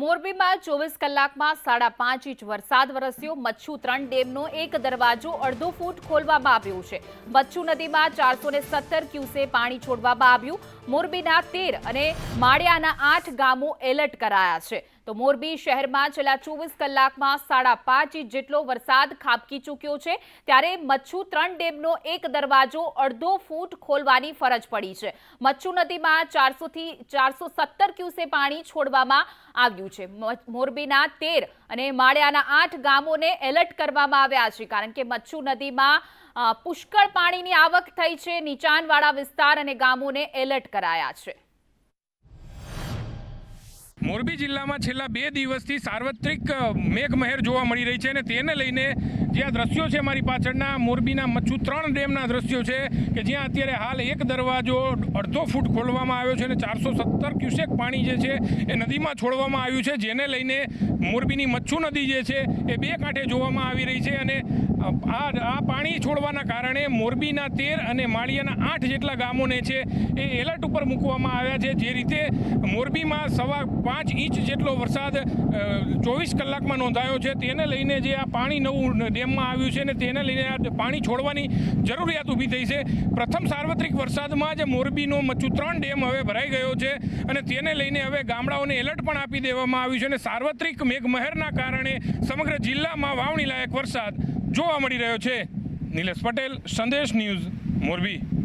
મોરબીમાં ચોવીસ કલાકમાં સાડા પાંચ ઇંચ વરસાદ વરસ્યો. મચ્છુ ત્રણ ડેમનો એક દરવાજો અડધો ફૂટ ખોલવામાં આવ્યો છે. મચ્છુ નદીમાં ચારસો સત્તર ક્યુસે પાણી છોડવામાં આવ્યું. મોરબીના તેર અને માળિયાના આઠ ગામો એલર્ટ કરાયા છે. તો મોરબી શહેરમાં છેલ્લા ચોવીસ કલાકમાં સાડા પાંચ ઇંચ જેટલો વરસાદ ખાબકી ચૂક્યો છે. ત્યારે મચ્છુ ત્રણ ડેમનો એક દરવાજો અડધો ફૂટ ખોલવાની ફરજ પડી છે. મચ્છુ નદીમાં ચારસોથી ચારસો સત્તર ક્યુસે પાણી છોડવામાં આવ્યું છે. મોરબીના તેર અને માળિયાના આઠ ગામોને એલર્ટ કરવામાં આવ્યા છે, કારણ કે મચ્છુ નદીમાં પુષ્કળ પાણીની આવક થઈ છે. નીચાણવાળા વિસ્તાર અને ગામોને એલર્ટ કરાયા છે. મોરબી જિલ્લામાં છેલ્લા બે દિવસથી સાર્વત્રિક મેઘમહેર જોવા મળી રહી છે અને તેને લઈને જે આ દ્રશ્યો છે મારી પાછળના, મોરબીના મચ્છુ ત્રણ ડેમના દ્રશ્યો છે કે જ્યાં અત્યારે હાલ એક દરવાજો અડધો ફૂટ ખોલવામાં આવ્યો છે અને ચારસો સત્તર ક્યુસેક પાણી જે છે એ નદીમાં છોડવામાં આવ્યું છે. જેને લઈને મોરબીની મચ્છુ નદી જે છે એ બે કાંઠે જોવામાં આવી રહી છે અને આ આ પાણી છોડવાના કારણે મોરબીના તેર અને માળિયાના આઠ જેટલા ગામોને છે એ એલર્ટ ઉપર મૂકવામાં આવ્યા છે. જે રીતે મોરબીમાં સવા પાંચ ઇંચ જેટલો વરસાદ ચોવીસ કલાકમાં નોંધાયો છે. તેને લઈને જે આ પાણી નવું ડેમમાં આવ્યું છે ને તેને લઈને આ પાણી છોડવાની જરૂરિયાત ઊભી થઈ છે. પ્રથમ સાર્વત્રિક વરસાદમાં જ મોરબીનો મચ્છુ ત્રણ ડેમ હવે ભરાઈ ગયો છે અને તેને લઈને હવે ગામડાઓને એલર્ટ પણ આપી દેવામાં આવ્યું છે અને સાર્વત્રિક મેઘમહેરના કારણે સમગ્ર જિલ્લામાં વાવણી લાયક વરસાદ જોવા મળી રહ્યો છે. નિલેશ પટેલ, સંદેશ ન્યૂઝ, મોરબી.